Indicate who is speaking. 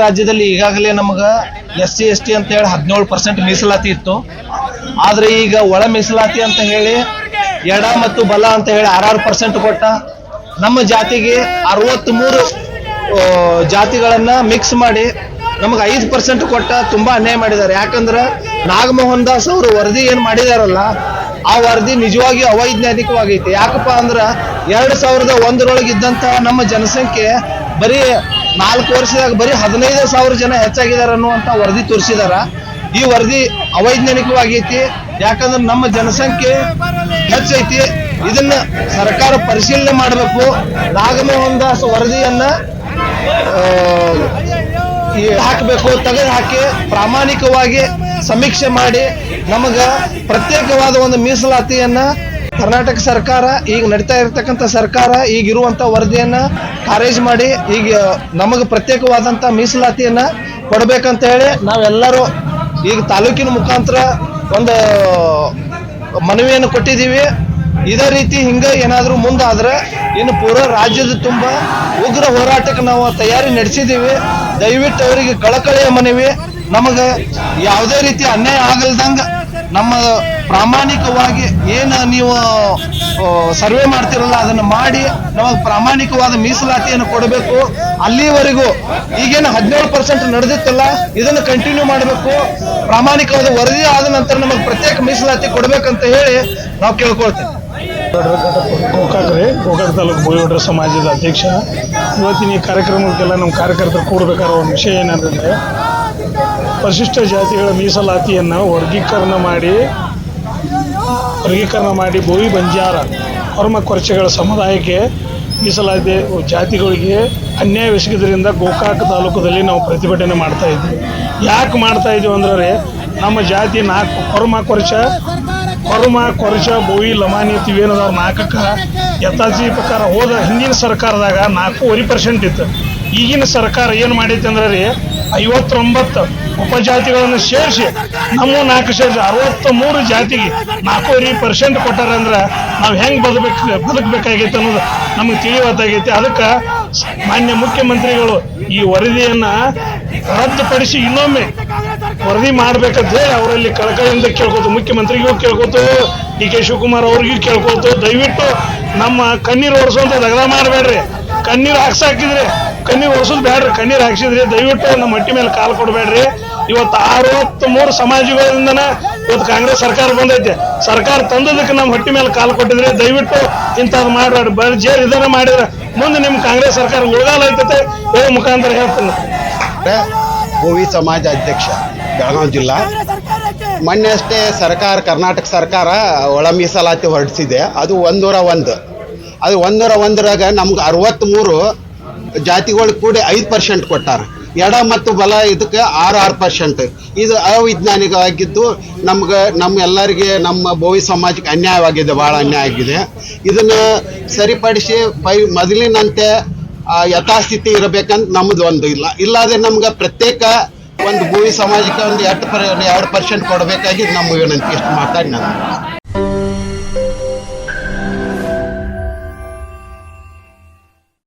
Speaker 1: ರಾಜ್ಯದಲ್ಲಿ ಈಗಾಗಲೇ ನಮಗ ಎಸ್ ಸಿ ಎಸ್ ಟಿ ಅಂತ ಹೇಳಿ ಹದಿನೇಳು ಪರ್ಸೆಂಟ್ ಮೀಸಲಾತಿ ಇತ್ತು. ಆದ್ರೆ ಈಗ ಒಳ ಮೀಸಲಾತಿ ಅಂತ ಹೇಳಿ ಎಡ ಮತ್ತು ಬಲ ಅಂತ ಹೇಳಿ ಆರಾರು ಪರ್ಸೆಂಟ್ ಕೊಟ್ಟ. ನಮ್ಮ ಜಾತಿಗೆ ಅರವತ್ಮೂರು ಜಾತಿಗಳನ್ನ ಮಿಕ್ಸ್ ಮಾಡಿ ನಮಗೆ ಐದು ಪರ್ಸೆಂಟ್ ಕೊಟ್ಟ ತುಂಬಾ ಅನ್ಯಾಯ ಮಾಡಿದ್ದಾರೆ. ಯಾಕಂದ್ರೆ ನಾಗಮೋಹನ್ ದಾಸ್ ಅವರು ವರದಿ ಏನ್ ಮಾಡಿದಾರಲ್ಲ, ಆ ವರದಿ ನಿಜವಾಗಿ ಅವೈಜ್ಞಾನಿಕವಾಗೈತಿ. ಯಾಕಪ್ಪ ಅಂದ್ರ ಎರಡ್ ಸಾವಿರದ ಒಂದರೊಳಗಿದ್ದಂತಹ ನಮ್ಮ ಜನಸಂಖ್ಯೆ ಬರೀ ನಾಲ್ಕು ವರ್ಷದಾಗ ಬರೀ ಹದಿನೈದು ಸಾವಿರ ಜನ ಹೆಚ್ಚಾಗಿದ್ದಾರೆ ಅನ್ನುವಂತ ವರದಿ ತೋರಿಸಿದಾರ. ಈ ವರದಿ ಅವೈಜ್ಞಾನಿಕವಾಗೈತಿ. ಯಾಕಂದ್ರೆ ನಮ್ಮ ಜನಸಂಖ್ಯೆ ಹೆಚ್ಚೈತಿ. ಇದನ್ನ ಸರ್ಕಾರ ಪರಿಶೀಲನೆ ಮಾಡಬೇಕು. ನಾಗಮೋಹನ್ ದಾಸ್ ವರದಿಯನ್ನ ಹಾಕಬೇಕು ತೆಗೆದು ಹಾಕಿ ಪ್ರಾಮಾಣಿಕವಾಗಿ ಸಮೀಕ್ಷೆ ಮಾಡಿ, ನಮಗ ಪ್ರತ್ಯೇಕವಾದ ಒಂದು ಮೀಸಲಾತಿಯನ್ನ ಕರ್ನಾಟಕ ಸರ್ಕಾರ ಈಗ ನಡೀತಾ ಇರತಕ್ಕಂಥ ಸರ್ಕಾರ ಈಗ ಇರುವಂತ ವರದಿಯನ್ನು ಖಾರೇಜ್ ಮಾಡಿ ಈಗ ನಮಗೆ ಪ್ರತ್ಯೇಕವಾದಂಥ ಮೀಸಲಾತಿಯನ್ನು ಕೊಡಬೇಕಂತ ಹೇಳಿ ನಾವೆಲ್ಲರೂ ಈಗ ತಾಲೂಕಿನ ಮುಖಾಂತರ ಒಂದು ಮನವಿಯನ್ನು ಕೊಟ್ಟಿದ್ದೀವಿ. ಇದೇ ರೀತಿ ಹಿಂಗೆ ಏನಾದರೂ ಮುಂದಾದರೆ ಇನ್ನು ಪೂರಾ ರಾಜ್ಯದ ತುಂಬ ಉಗ್ರ ಹೋರಾಟಕ್ಕೆ ನಾವು ತಯಾರಿ ನಡೆಸಿದ್ದೀವಿ. ದಯವಿಟ್ಟು ಅವರಿಗೆ ಕಳಕಳಿಯ ಮನವಿ. ನಮಗೆ ಯಾವುದೇ ರೀತಿ ಅನ್ಯಾಯ ಆಗಲ್ದಂಗ ನಮ್ಮ ಪ್ರಾಮಾಣಿಕವಾಗಿ ಏನು ನೀವು ಸರ್ವೆ ಮಾಡ್ತಿರಲ್ಲ, ಅದನ್ನು ಮಾಡಿ ನಮಗೆ ಪ್ರಾಮಾಣಿಕವಾದ ಮೀಸಲಾತಿಯನ್ನು ಕೊಡಬೇಕು. ಅಲ್ಲಿವರೆಗೂ ಈಗೇನು ಹದಿನೇಳು ಪರ್ಸೆಂಟ್ ನಡೆದಿತ್ತಲ್ಲ, ಇದನ್ನು ಕಂಟಿನ್ಯೂ ಮಾಡಬೇಕು. ಪ್ರಾಮಾಣಿಕವಾದ ವರದಿ ಆದ ನಂತರ ನಮಗೆ ಪ್ರತ್ಯೇಕ ಮೀಸಲಾತಿ ಕೊಡಬೇಕಂತ ಹೇಳಿ ನಾವು ಕೇಳ್ಕೊಳ್ತೇವೆ.
Speaker 2: ಗೋಕಾಕ್ ರೀ ತಾಲೂಕು ಬೋಯೋಡ್ರ ಸಮಾಜದ ಅಧ್ಯಕ್ಷ. ಇವತ್ತಿನ ಈ ಕಾರ್ಯಕ್ರಮಕ್ಕೆಲ್ಲ ನಮ್ಮ ಕಾರ್ಯಕರ್ತರು ಕೂಡಬೇಕಾದ ಒಂದು ವಿಷಯ ಏನಂತಂದರೆ ಪರಿಶಿಷ್ಟ ಜಾತಿಗಳ ಮೀಸಲಾತಿಯನ್ನು ವರ್ಗೀಕರಣ ಮಾಡಿ ವರ್ಗೀಕರಣ ಮಾಡಿ ಬೋವಿ ಬಂಜಾರ ಹೊರಮ ಕೊರಚೆಗಳ ಸಮುದಾಯಕ್ಕೆ ಮೀಸಲಾತಿ ಜಾತಿಗಳಿಗೆ ಅನ್ಯಾಯವೆಸಗಿದ್ರಿಂದ ಗೋಕಾಕ್ ತಾಲೂಕದಲ್ಲಿ ನಾವು ಪ್ರತಿಭಟನೆ ಮಾಡ್ತಾ ಇದ್ವಿ ಯಾಕೆ ಮಾಡ್ತಾ ಇದ್ದೀವಿ ಅಂದ್ರೆ ನಮ್ಮ ಜಾತಿ ನಾಲ್ಕು ಹೊರಮ ಕೊರಚ ಹೊರಮ ಕೊರಚ ಬೋಯಿ ಲಮಾನಿ, ತಿವೇನದ ನಾಲ್ಕಕ್ಕೆ ಯತಾಜಿ ಪ್ರಕಾರ ಹೋದ ಹಿಂದಿನ ಸರ್ಕಾರದಾಗ ನಾಲ್ಕೂವರೆ ಪರ್ಸೆಂಟ್ ಇತ್ತು. ಈಗಿನ ಸರ್ಕಾರ ಏನು ಮಾಡೈತೆ ಅಂದ್ರೆ ರೀ ಐವತ್ತೊಂಬತ್ತು ಉಪಜಾತಿಗಳನ್ನು ಸೇರಿಸಿ ನಮ್ಮ ನಾಲ್ಕು ಸೇರಿಸಿ ಅರವತ್ತ ಮೂರು ಜಾತಿಗೆ ನಾಲ್ಕೂವರೆ ಪರ್ಸೆಂಟ್ ಕೊಟ್ಟಾರ ಅಂದ್ರೆ ನಾವು ಹೆಂಗೆ ಬದುಕಬೇಕು, ಬದುಕಬೇಕಾಗೈತೆ ಅನ್ನೋದು ನಮಗೆ ತಿಳಿವತ್ತಾಗೈತಿ ಅದಕ್ಕೆ ಮಾನ್ಯ ಮುಖ್ಯಮಂತ್ರಿಗಳು ಈ ವರದಿಯನ್ನು ರದ್ದುಪಡಿಸಿ ಇನ್ನೊಮ್ಮೆ ವರದಿ ಮಾಡ್ಬೇಕಂತ ಹೇಳಿ ಅವರಲ್ಲಿ ಕಳಕಳಿಯಿಂದ ಕೇಳ್ಕೋತು, ಮುಖ್ಯಮಂತ್ರಿಗೂ ಕೇಳ್ಕೋತು, ಡಿ ಕೆ ಶಿವಕುಮಾರ್ ಅವ್ರಿಗೂ ಕೇಳ್ಕೋತು. ದಯವಿಟ್ಟು ನಮ್ಮ ಕಣ್ಣೀರು ಒರೆಸುವಂತ ದಗದ ಮಾಡಬೇಡ್ರಿ. ಕಣ್ಣೀರು ಹಾಕ್ಸಾಕಿದ್ರಿ. ಕಣ್ಣೀರು ಒರೆಸೋದು ಬೇಡ್ರಿ ಕಣ್ಣೀರು ಹಾಕ್ಸಿದ್ರಿ. ದಯವಿಟ್ಟು ನಮ್ಮ ಮಟ್ಟಿ ಮೇಲೆ ಕಾಲು ಕೊಡಬೇಡ್ರಿ. ಇವತ್ತು ಅರವತ್ತ್ ಮೂರು ಸಮಾಜಗಳಿಂದನ ಇವತ್ತು ಕಾಂಗ್ರೆಸ್ ಸರ್ಕಾರ ಬಂದೈತೆ. ಸರ್ಕಾರ ತಂದದಕ್ಕೆ ನಮ್ಮ ಹೊಟ್ಟಿ ಮೇಲೆ ಕಾಲು ಕೊಟ್ಟಿದ್ರೆ. ದಯವಿಟ್ಟು ಇಂಥದ್ದು ಮಾಡಬೇಡ್ರಿ. ಬರೀ ಜೇರ್ ಇದನ್ನ ಮಾಡಿದ್ರೆ ಮುಂದೆ ನಿಮ್ಮ ಕಾಂಗ್ರೆಸ್ ಸರ್ಕಾರ ಉಳಿಗಾಲ ಐತತೆ. ಹೇಳೋ ಮುಖಾಂತರ ಹೇಳ್ತೀನಿ.
Speaker 3: ಭೋವಿ ಸಮಾಜ ಅಧ್ಯಕ್ಷ, ಬೆಳಗಾವಿ ಜಿಲ್ಲಾ. ಮೊನ್ನೆ ಅಷ್ಟೇ ಸರ್ಕಾರ, ಕರ್ನಾಟಕ ಸರ್ಕಾರ ಒಳ ಮೀಸಲಾತಿ ಹೊರಡಿಸಿದೆ. ಅದು ಒಂದೂರ ಒಂದು. ಅದು ಒಂದರ ಒಂದರಾಗ ನಮ್ಗೆ ಅರವತ್ತ್ಮೂರು ಜಾತಿಗಳು ಕೂಡಿ ಐದು ಪರ್ಸೆಂಟ್ ಕೊಟ್ಟಾರ. ಎಡ ಮತ್ತು ಬಲ ಇದಕ್ಕೆ ಆರು ಆರು ಪರ್ಸೆಂಟ್ ಇದು ಅವೈಜ್ಞಾನಿಕವಾಗಿದ್ದು ನಮ್ಗೆ ನಮ್ಮ ಎಲ್ಲರಿಗೆ ನಮ್ಮ ಭೋವಿ ಸಮಾಜಕ್ಕೆ ಅನ್ಯಾಯವಾಗಿದೆ, ಭಾಳ ಅನ್ಯಾಯ ಆಗಿದೆ. ಇದನ್ನು ಸರಿಪಡಿಸಿ ಪೈ ಮೊದಲಿನಂತೆ ಯಥಾಸ್ಥಿತಿ ಇರಬೇಕಂತ ನಮ್ಮದು ಒಂದು ಇಲ್ಲ. ಇಲ್ಲಾದ್ರೆ ನಮ್ಗೆ ಪ್ರತ್ಯೇಕ ಒಂದು ಭೂಮಿ ಸಮಾಜಕ್ಕೆ ಒಂದು ಎರಡು ಪರ್, ಎರಡು ಪರ್ಸೆಂಟ್ ಕೊಡಬೇಕಾಗಿ ನಮ್ಮ ವಿನಂತಿ. ಇಷ್ಟು ಮಾತಾಡಿ ನಾನು.